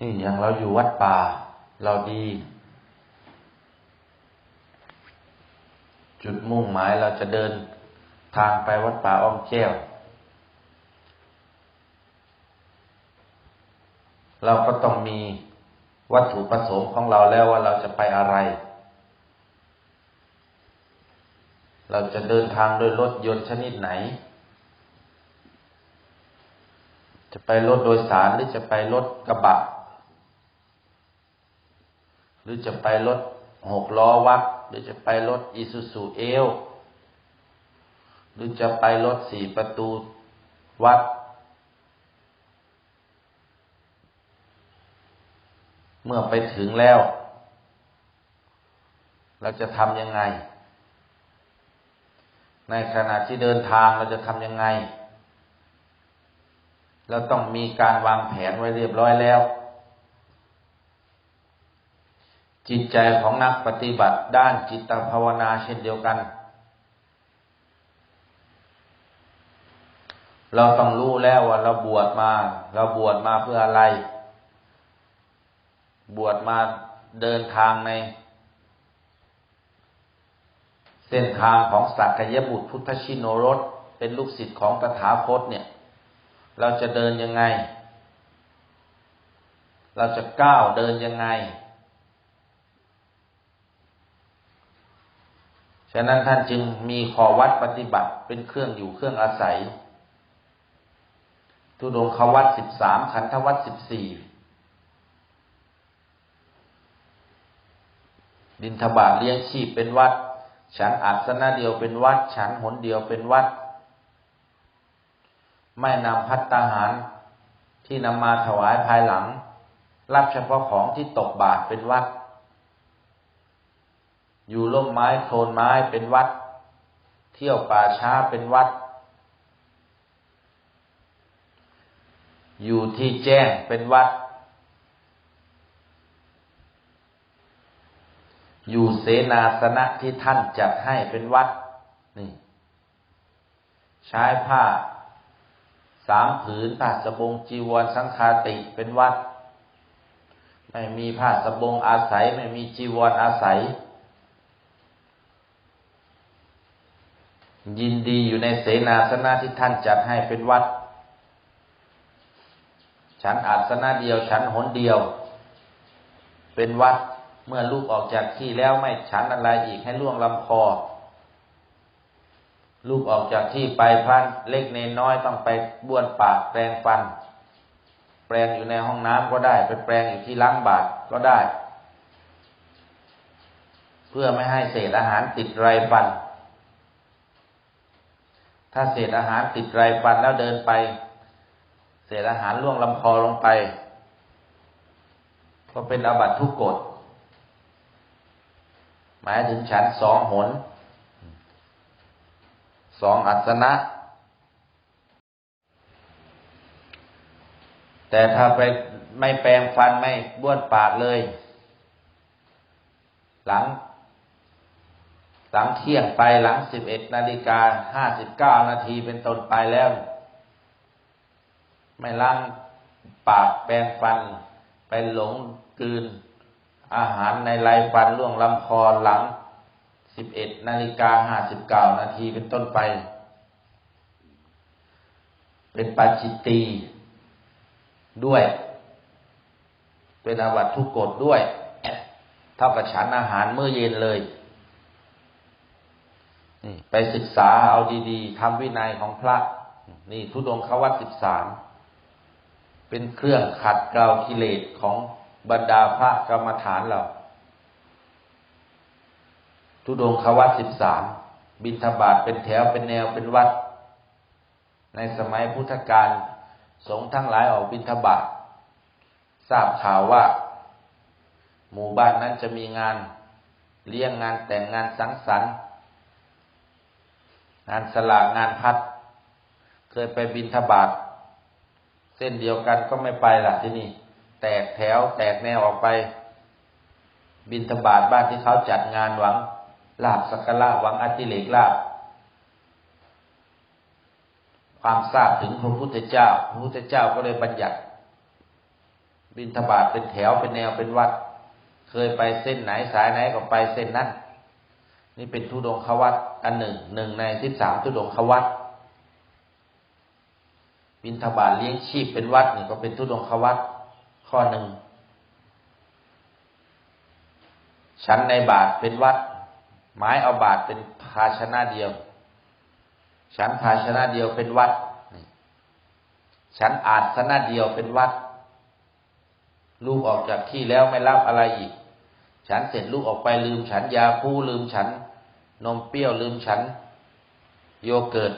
นี่อย่างเราอยู่วัดป่า เราดี จุดมุ่งหมายเราจะเดินทางไปวัดป่าอ้อมแก้ว เราก็ต้องมีวัตถุประสงค์ของเราแล้วว่าเราจะไปอะไร เราจะเดินทางด้วยรถยนต์ชนิดไหน จะไปรถโดยสารหรือจะไปรถกระบะ หรือจะไปรถหกล้อวัด หรือจะไปรถอีซูซูเอลหรือจะไปรถสี่ประตูวัด เมื่อไปถึงแล้ว เราจะทำยังไง ในขณะที่เดินทางเราจะทำยังไงเราต้องมีการวางแผนไว้เรียบร้อยแล้ว จิตใจของนักปฏิบัติด้านจิตภาวนาเช่นเดียวกัน เราต้องรู้แล้วว่าเราบวชมา เราบวชมาเพื่ออะไร บวชมาเดินทางใน เส้นทางของสักยบุตรพุทธชิโนรสเป็นลูกศิษย์ของตถาคตเนี่ย เราจะเดินยังไง เราจะก้าวเดินยังไง ฉะนั้นท่านจึงมีขอวัดปฏิบัติเป็นเครื่องอยู่เครื่องอาศัย ทุดงควัดสิบสามขันธวัดสิบสี่บินทบาทเลี้ยงชีพเป็นวัด ฉันอาสนะเดียวเป็นวัด ฉันหนเดียวเป็นวัด ไม่นำพัตตาหารที่นำมาถวายภายหลัง รับเฉพาะของที่ตกบาทเป็นวัด อยู่ร่มไม้โคนไม้เป็นวัด เที่ยวป่าช้าเป็นวัด อยู่ที่แจ้งเป็นวัด อยู่เสนาสนะที่ท่านจัดให้เป็นวัด นี่ ใช้ผ้าสามผืนผ้าสบงจีวรสังฆาติเป็นวัด ไม่มีผ้าสบงอาศัย ไม่มีจีวรอาศัย ยินดีอยู่ในเสนาสนะที่ท่านจัดให้เป็นวัด ฉันอาสนะเดียว ฉันหนเดียว เป็นวัดเมื่อลูกออกจากที่แล้วไม่ฉันอะไรอีกให้ล่วงลำคอ ลูกออกจากที่ไปพระเล็กเนน้อยต้องไปบ้วนปากแปรงฟัน แปรงอยู่ในห้องน้ำก็ได้ไปแปรงอยู่ที่ล้างบาตรก็ได้ เพื่อไม่ให้เศษอาหารติดไรฟัน ถ้าเศษอาหารติดไรฟันแล้วเดินไป เศษอาหารล่วงลำคอลงไป ก็เป็นอาบัตทุกกฎหมายถึงฉันสองหน สองอัสนะ แต่ถ้าไปไม่แปรงฟันไม่บ้วนปากเลย หลัง หลังเที่ยงไปหลังสิบเอ็ดนาฬิกาห้าสิบเก้านาทีเป็นต้นไปแล้ว ไม่ล้างปากแปรงฟัน ไปหลงกลืน อาหารในไรฟันล่วงลำคอหลังสิบเอ็ดนาฬิกาห้าสิบเก้านาทีเป็นต้นไป เป็นปาจิตตีด้วย เป็นอาวัตทุกกฎด้วย เท่ากับฉันอาหารมื้อเย็นเลย ไปศึกษาเอาดีๆทำวินัยของพระ นี่ทุดงควัตสิบสามเป็นเครื่องขัดเกลากิเลสของบรรดาพระกรรมฐานเราทุดงควัตสิบสามบินทบาทเป็นแถวเป็นแนวเป็นวัด ในสมัยพุทธกาลสงฆ์ทั้งหลายออกบินทบาททราบข่าวว่า หมู่บ้านนั้นจะมีงาน เลี้ยงงานแต่งงานสังสรรค์ งานสลากงานพัด เคยไปบินทบาทเส้นเดียวกันก็ไม่ไปละที่นี่ แตกแถวแตกแนวออกไป บินทบาทบ้านที่เขาจัดงานหวังลาบสักการะหวังอติเลกลาบความทราบถึงพระพุทธเจ้า พระพุทธเจ้าก็เลยบัญญัติ บินทบาทเป็นแถวเป็นแนวเป็นวัด เคยไปเส้นไหนสายไหนก็ไปเส้นนั้น นี่เป็นทุดงควัตอันหนึ่งหนึ่งในสิบสามทุดงควัตบินทบาทเลี้ยงชีพเป็นวัดนี่ก็เป็นทุดงควัตข้อหนึ่งชั้นในบาทเป็นวัดหมายเอาบาทเป็นภาชนะเดียว ชั้นภาชนะเดียวเป็นวัดชั้นอาสนะเดียวเป็นวัด ลูกออกจากที่แล้วไม่รับอะไรอีก ฉันเสร็จลูกออกไปลืมฉันยาคูลืมฉัน นมเปรี้ยวลืมฉัน โยเกิร์ต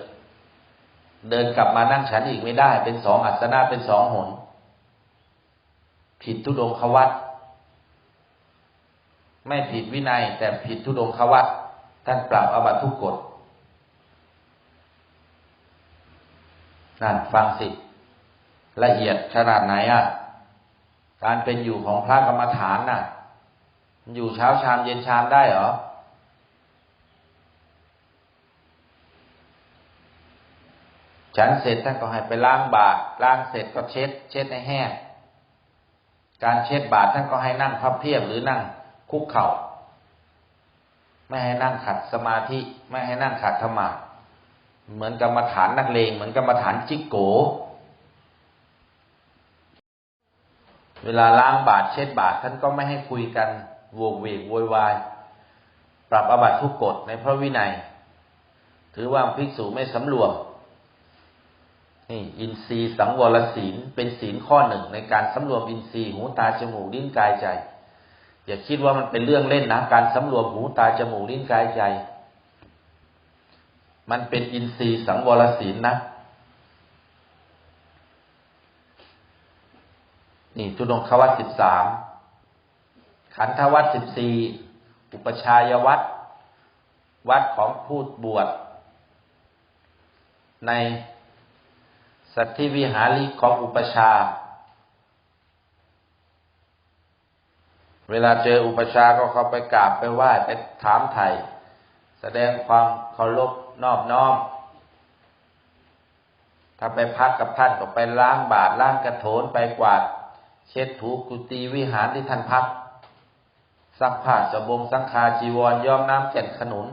เดินกลับมานั่งฉันอีกไม่ได้ เป็นสองอัสนะเป็นสองหน ผิดทุดงควัตไม่ผิดวินัย แต่ผิดทุดงควัตท่านปรับอาบัตทุกกฎนั่นฟังสิ ละเอียดขนาดไหนอะ การเป็นอยู่ของพระกรรมฐานน่ะ อยู่เช้าชามเย็นชามได้เหรอ ฉันเสร็จท่านก็ให้ไปล้างบาตรล้างเสร็จก็เช็ด เช็ดให้แห้ง การเช็ดบาตรท่านก็ให้นั่งพับเพียบหรือนั่งคุกเข่า ไม่ให้นั่งขัดสมาธิ ไม่ให้นั่งขัดธรรมะเหมือนกรรมฐานนักเลงเหมือนกรรมฐานจิกโก เวลาล้างบาตรเช็ดบาตรท่านก็ไม่ให้คุยกัน โวกเวกโวยวาย ปรับอบัตทุกกฎในพระวินัย ถือว่าภิกษุไม่สำรวมนี่อินทรีย์สังวรศีลเป็นศีลข้อหนึ่งในการสำรวมอินทรีย์หูตาจมูกลิ้นกายใจ อย่าคิดว่ามันเป็นเรื่องเล่นนะการสำรวมหูตาจมูกลิ้นกายใจ มันเป็นอินทรีย์สังวรศีลนะนี่จุดงควัตสิบสาม ขันธวัตสิบสี่อุปชายวัดวัดของผู้บวชในสัตธิวิหาริของอุปชา เวลาเจออุปชาก็เข้าไปกราบไปไหว้ไปถามไถ่แสดงความเคารพนอบน้อม ถ้าไปพักกับท่านก็ไปล้างบาตรล้างกระโถนไปกวาด เช็ดถูกุฏิวิหารที่ท่านพัก ซักผ้าสบงสังคาจีวรย้อมน้ำแก่นขนุน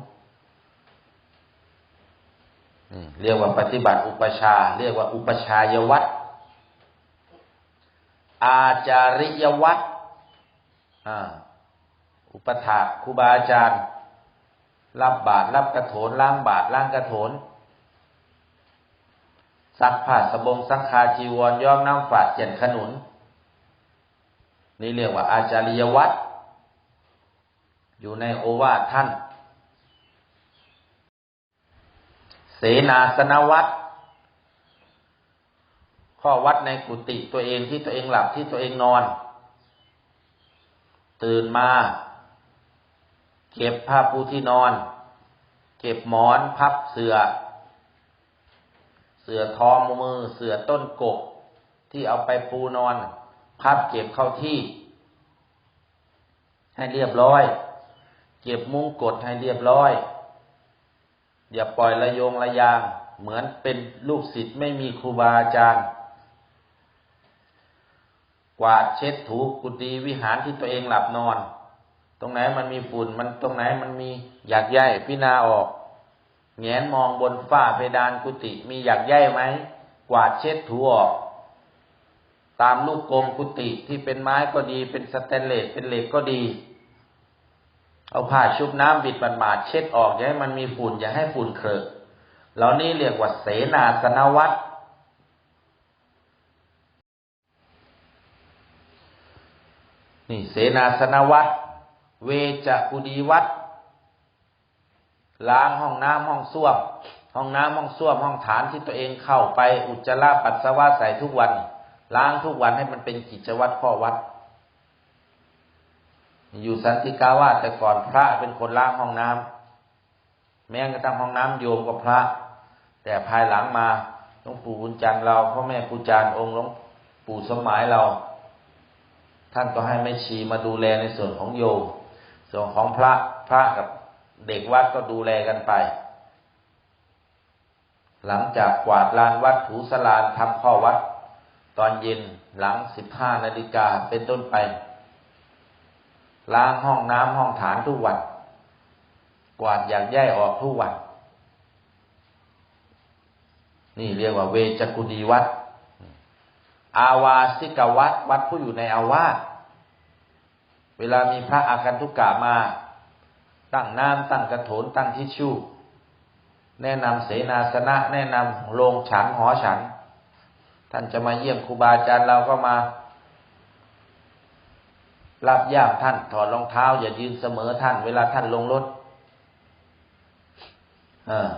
เรียกว่าปฏิบัติอุปชา เรียกว่าอุปชายวัตรอาจาริยวัตรอุปถาครูบาอาจารย์ รับบาตรรับกระโถนล้างบาตรล้างกระโถนซักผ้าสบงสังคาจีวรย้อมน้ำฝาดเจนขนุน นี่เรียกว่าอาจาริยวัตร อยู่ในโอวาทท่าน เสนาสนวัตรข้อวัดในกุฏิตัวเองที่ตัวเองหลับที่ตัวเองนอน ตื่นมา เก็บผ้าปูที่นอน เก็บหมอนพับเสือเสือทอมมือ เสือต้นกก ที่เอาไปปูนอน พับเก็บเข้าที่ ให้เรียบร้อย เก็บมุ้งกดให้เรียบร้อย อย่าปล่อยระโยงระยาง เหมือนเป็นลูกศิษย์ไม่มีครูบาอาจารย์ กวาดเช็ดถูกุฏิวิหารที่ตัวเองหลับนอน ตรงไหนมันมีฝุ่นมันตรงไหนมันมีอยากใยพินาออกแงนมองบนฝ้าเพดานกุฏิมีอยากใยไหมกวาดเช็ดถูออก ตามลูกกลมกุฏิที่เป็นไม้ก็ดี เป็นสแตนเลสเป็นเหล็กก็ดี เอาผ้าชุบน้ำบิดบันบาดเช็ดออกอย่าให้มันมีฝุ่นอย่าให้ฝุ่นเคลอะเหล่านี้เรียกว่าเสนาสนวัตนี่เสนาสนวัตเวจกุดีวัดล้างห้องน้ำห้องส้วม ห้องน้ำห้องส้วม ห้องฐานที่ตัวเองเข้าไปอุจจาระปัสสาวะใส่ทุกวัน ล้างทุกวันให้มันเป็นกิจวัตรข้อวัด อยู่สันติกาวาแต่ก่อนพระเป็นคนล้างห้องน้ำแม้กระทั่งห้องน้ำโยมกับพระ แต่ภายหลังมาหลวงปู่บุญจันทร์เราพ่อแม่ปู่จารย์องค์หลวงปู่สมัยเรา ท่านก็ให้แม่ชีมาดูแลในส่วนของโยม ส่วนของพระพระกับเด็กวัดก็ดูแลกันไป หลังจากกวาดลานวัดถูสลานทำข้อวัด ตอนเย็นหลังสิบห้านาฬิกาเป็นต้นไป ล้างห้องน้ำห้องฐานทุกวัน กวาดอยากแย่ออกทุกวัน นี่เรียกว่าเวจกุดีวัด อาวาสิกวัดวัดผู้อยู่ในอาวาสเวลามีพระอาคันทุกกะมา ตั้งน้ำตั้งกระโถนตั้งทิชชู่ แนะนำเสนาสนะ แนะนำโรงฉันหอฉัน ท่านจะมาเยี่ยมครูบาอาจารย์เราก็มา รับย่ามท่าน ถอดรองเท้า อย่ายืนเสมอท่าน เวลาท่านลงรถเออ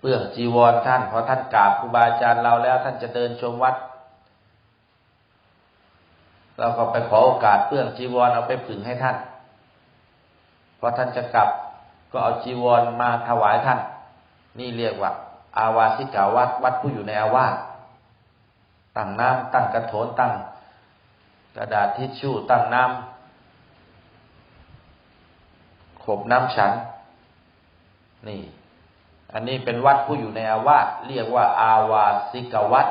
เปื้องจีวรท่าน พอท่านกราบครูบาอาจารย์เราแล้ว ท่านจะเดินชมวัด เราก็ไปขอโอกาสเปื้องจีวรเอาไปผึ่งให้ท่าน พอท่านจะกลับ ก็เอาจีวรมาถวายท่าน นี่เรียกว่า อาวาสิกาวัดวัดผู้อยู่ในอาวาสตั้งน้ำตั้งกระโถนตั้งกระดาษทิชชู่ตั้งน้ำ ขบน้ำฉัน นี่ อันนี้เป็นวัดผู้อยู่ในอาวาสเรียกว่า อาวาสิกวัด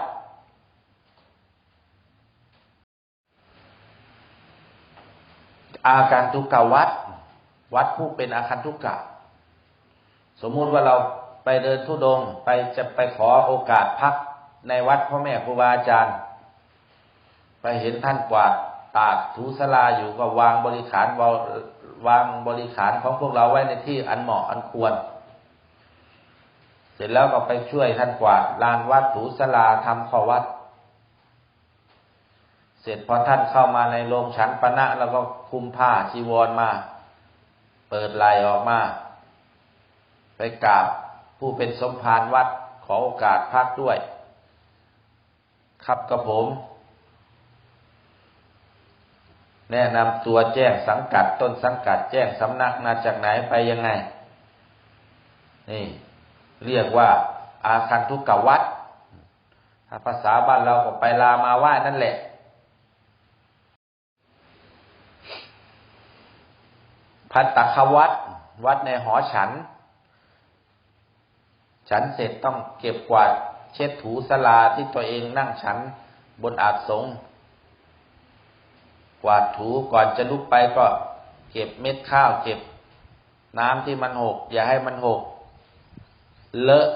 อาการทุกขวัด วัดผู้เป็นอาคันทุกกะ สมมุติว่าเราไปเดินทุดงไปจะไปขอโอกาสพักในวัดพ่อแม่ครูบาอาจารย์ ไปเห็นท่านกวาด ตากถูสลาอยู่ก็วางบริขารวางบริขารของพวกเราไว้ในที่อันเหมาะอันควร เสร็จแล้วก็ไปช่วยท่านกวาดลานวัดถูสลาทำข้อวัด เสร็จพอท่านเข้ามาในโรงฉันปณะแล้วก็คุมผ้าจีวรมา เปิดไหลออกมา ไปกราบผู้เป็นสมภารวัดขอโอกาสพักด้วย ครับกับผม แนะนำตัวแจ้งสังกัดต้นสังกัดแจ้งสำนักมาจากไหนไปยังไง นี่ เรียกว่า อาคันทุกกวัดถ้าภาษาบ้านเราก็ไปลามาไหว้นั่นแหละ พัตตควัดวัดในหอฉัน ฉันเสร็จต้องเก็บกวาดเช็ดถูสลาที่ตัวเองนั่งฉันบนอาจสง วาดถูก่อนจะลุกไปก็เก็บเม็ดข้าวเก็บ น้ำที่มันหก อย่าให้มันหก เลอะ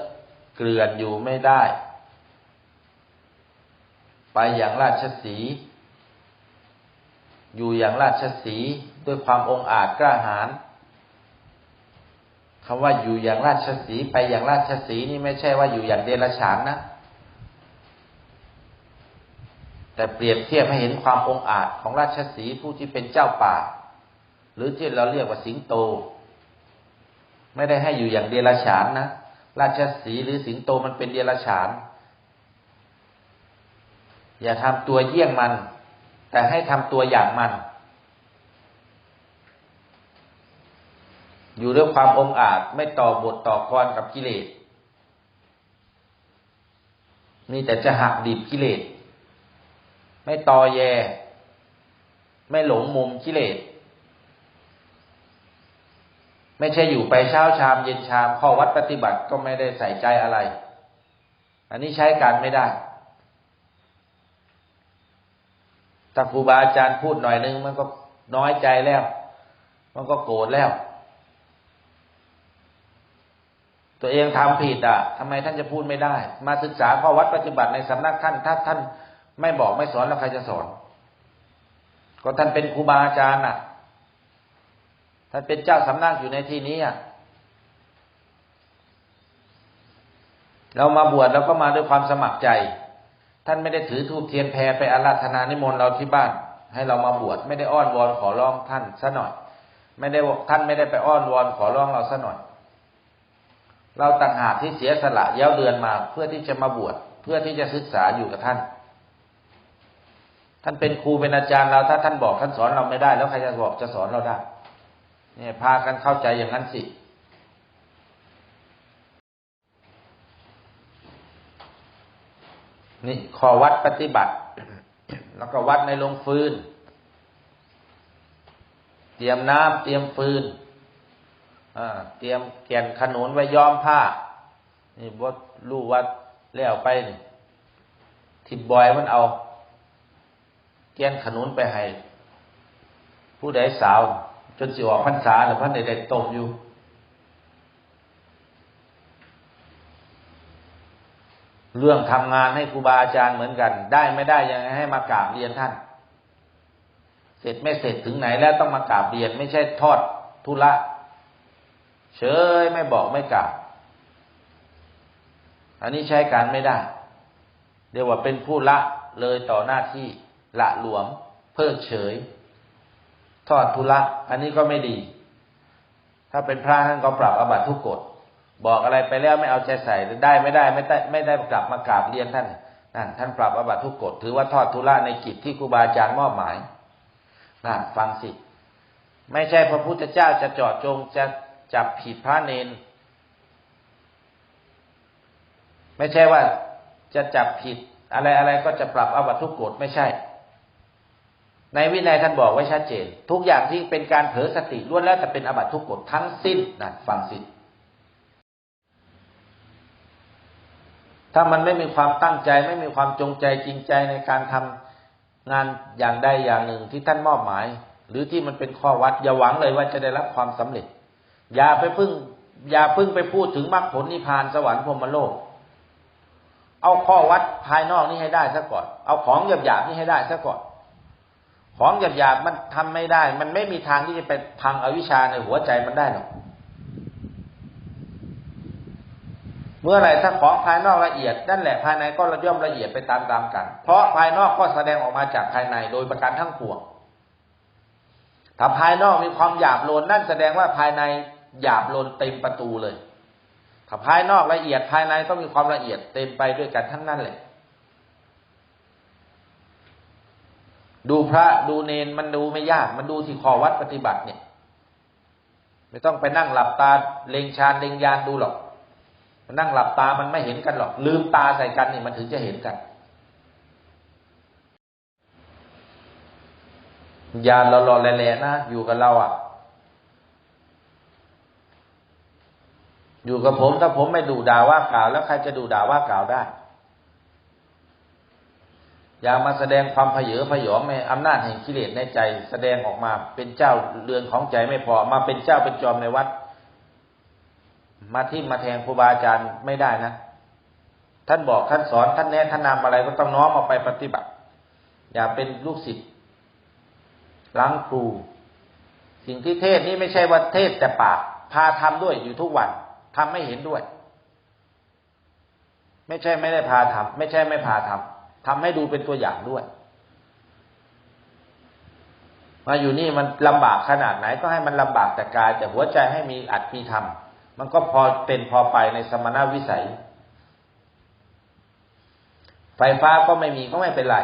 เกลื่อนอยู่ไม่ได้ ไปอย่างราชสี อยู่อย่างราชสีด้วยความองอาจกล้าหาญคำว่าอยู่อย่างราชสีไปอย่างราชสีนี่ไม่ใช่ว่าอยู่อย่างเดรัจฉานนะ แต่เปรียบเทียบให้เห็นความองอาจของราชสีผู้ที่เป็นเจ้าป่า หรือที่เราเรียกว่าสิงโต ไม่ได้ให้อยู่อย่างเดรัจฉานนะ ราชสีหรือสิงโตมันเป็นเดรัจฉาน อย่าทำตัวเยี่ยงมัน แต่ให้ทำตัวอย่างมัน อยู่ด้วยความองอาจไม่ต่อบทต่อกรกับกิเลสนี่แต่จะหักดิบกิเลส ไม่ตอแย ไม่หลงมุมกิเลส ไม่ใช่อยู่ไปเช้าชามเย็นชามข้อวัดปฏิบัติก็ไม่ได้ใส่ใจอะไร อันนี้ใช้การไม่ได้ถ้าครูบาอาจารย์พูดหน่อยนึง มันก็น้อยใจแล้ว มันก็โกรธแล้ว ตัวเองทำผิดอะทำไมท่านจะพูดไม่ได้ มาศึกษาข้อวัดปฏิบัติในสำนักท่านถ้าท่าน ไม่บอกไม่สอนแล้วใครจะสอน ก็ท่านเป็นครูบาอาจารย์อะ ท่านเป็นเจ้าสำนักอยู่ในที่นี้อะเรามาบวชเราก็มาด้วยความสมัครใจ ท่านไม่ได้ถือทูบเทียนแพรไปอาราธนานิมนต์เราที่บ้าน ให้เรามาบวชไม่ได้อ้อนวอนขอร้องท่านซะหน่อย ไม่ได้ท่านไม่ได้ไปอ้อนวอนขอร้องเราซะหน่อย เราต่างหากที่เสียสละเย้าเดือนมาเพื่อที่จะมาบวชเพื่อที่จะศึกษาอยู่กับท่าน ท่านเป็นครูเป็นอาจารย์เรา ถ้าท่านบอกท่านสอนเราไม่ได้ แล้วใครจะบอกจะสอนเราได้ เนี่ยพากันเข้าใจอย่างนั้นสินี่ขอวัดปฏิบัติ แล้วก็วัดในโรงฟืน เตรียมน้ำเตรียมฟืนเตรียมแก่นขนุนไว้ย้อมผ้า นี่บดลู่วัดแล้วไปนี่ทิดบอยมันเอา กียนขนุนไปให้ ผู้ใดสาว จนสิออกพรรษาหรือพระเด็กๆตกอยู่ เรื่องทำงานให้ครูบาอาจารย์เหมือนกัน ได้ไม่ได้ยังให้มากราบเรียนท่าน เสร็จไม่เสร็จถึงไหนแล้วต้องมากราบเรียน ไม่ใช่ทอดทุละเฉยไม่บอกไม่กราบอันนี้ใช้การไม่ได้ เรียกว่าเป็นผู้ละเลยต่อหน้าที่ ละหลวม เพิกเฉย ทอดทุละอันนี้ก็ไม่ดี ถ้าเป็นพระท่านก็ปรับอบัตทุกกฎบอกอะไรไปแล้วไม่เอาใจใส่ได้ไม่ได้ไม่ได้ไม่ได้กลับมากราบเรียนท่านนั่นท่านปรับอบัตทุกกฎถือว่าทอดทุละในกิจที่ครูบาอาจารย์มอบหมายนั่นฟังสิ ไม่ใช่พระพุทธเจ้าจะเจาะจงจะจับผิดพระเนน ไม่ใช่ว่าจะจับผิดอะไรอะไรก็จะปรับอบัตทุกกฎไม่ใช่ ในวินัยท่านบอกไว้ชัดเจน ทุกอย่างที่เป็นการเผลอสติล้วนแล้วจะเป็นอบัตทุกกฎทั้งสิ้นนั่นฟังสิถ้ามันไม่มีความตั้งใจไม่มีความจงใจจริงใจในการทำงานอย่างใดอย่างหนึ่งที่ท่านมอบหมาย หรือที่มันเป็นข้อวัดอย่าหวังเลยว่าจะได้รับความสำเร็จ อย่าไปพึ่ง อย่าพึ่งไปพูดถึงมรรคผลนิพพานสวรรค์พรมโลก เอาข้อวัดภายนอกนี่ให้ได้ซะก่อน เอาของหยาบๆนี่ให้ได้ซะก่อน ของหยาบๆมันทำไม่ได้ มันไม่มีทางที่จะไปพังอวิชชาในหัวใจมันได้หรอก เมื่อไหร่ถ้าของภายนอกละเอียดนั่นแหละภายในก็ระย่อมละเอียดไปตามๆกัน เพราะภายนอกก็แสดงออกมาจากภายในโดยประการทั้งปวงถ้าภายนอกมีความหยาบโลนนั่นแสดงว่าภายในหยาบโลนเต็มประตูเลยถ้าภายนอกละเอียดภายในก็มีความละเอียดเต็มไปด้วยกันทั้งนั้นแหละ ดูพระดูเนนมันดูไม่ยาก มันดูที่ขอวัดปฏิบัติเนี่ย ไม่ต้องไปนั่งหลับตาเล็งฌานเล็งยานดูหรอกนั่งหลับตามันไม่เห็นกันหรอก ลืมตาใส่กันนี่มันถึงจะเห็นกันยานเราหล่อแหล่ๆนะอยู่กับเราอะ อยู่กับผมถ้าผมไม่ดูด่าว่ากล่าว แล้วใครจะดูด่าว่ากล่าวได้ อย่ามาแสดงความผยเยอผยองในอำนาจแห่งกิเลสในใจ แสดงออกมาเป็นเจ้าเรือนของใจไม่พอมาเป็นเจ้าเป็นจอมในวัด มาที่มาแทงครูบาอาจารย์ไม่ได้นะ ท่านบอกท่านสอนท่านแนะท่านนำอะไรก็ต้องน้อมเอาไปปฏิบัติ อย่าเป็นลูกศิษย์ล้างครู สิ่งที่เทศนี้ไม่ใช่ว่าเทศแต่ปากพาทำด้วยอยู่ทุกวันทำไม่เห็นด้วย ไม่ใช่ไม่ได้พาทำไม่ใช่ไม่พาทำ ทำให้ดูเป็นตัวอย่างด้วย มาอยู่นี่มันลำบากขนาดไหนก็ให้มันลำบากแต่กาย แต่หัวใจให้มีอัดมีทำมันก็พอเป็นพอไปในสมณวิสัย ไฟฟ้าก็ไม่มีก็ไม่เป็นไร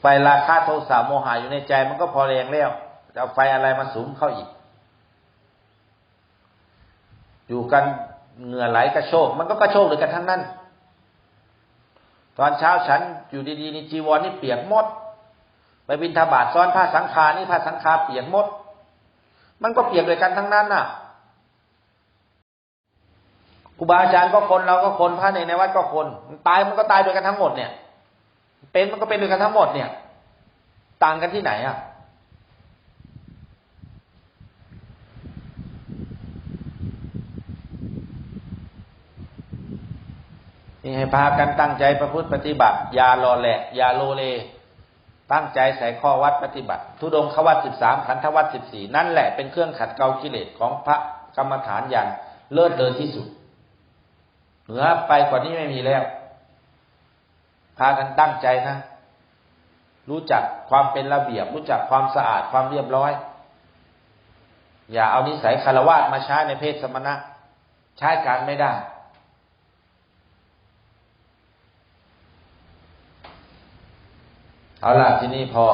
ไฟราคาโทสะโมหะอยู่ในใจมันก็พอแรงแล้วจะเอาไฟอะไรมาสูงเข้าอีก อยู่กัน เหงื่อไหลกระโชก มันก็กระโชกเลยกันทั้งนั้น ตอนเช้าฉันอยู่ดีๆนี่จีวรนี่เปียกหมด ไปบินทบาทซ้อนผ้าสังขานี่ผ้าสังขาเปียกหมด มันก็เปียกเลยกันทั้งนั้นน่ะครูบาอาจารย์ก็คนเราก็คนพระในในวัดก็คนตายมันก็ตายด้วยกันทั้งหมดเนี่ย เป็นมันก็เป็นด้วยกันทั้งหมดเนี่ย ต่างกันที่ไหนอะ นี่ให้พากันตั้งใจประพฤติปฏิบัติอย่ารอแหละอย่าโลเล ตั้งใจใส่ข้อวัดปฏิบัติ ทุดงขวัตสิบสามขันธวัตสิบสี่นั่นแหละเป็นเครื่องขัดเกลากิเลสของพระกรรมฐานอย่างเลิศเลอที่สุด เหนือไปกว่านี้ไม่มีแล้ว พากันตั้งใจนะ รู้จักความเป็นระเบียบ รู้จักความสะอาดความเรียบร้อย อย่าเอานิสัยคารวะมาใช้ในเพศสมณะ ใช้การไม่ได้ เอาล่ะที่นี่พอ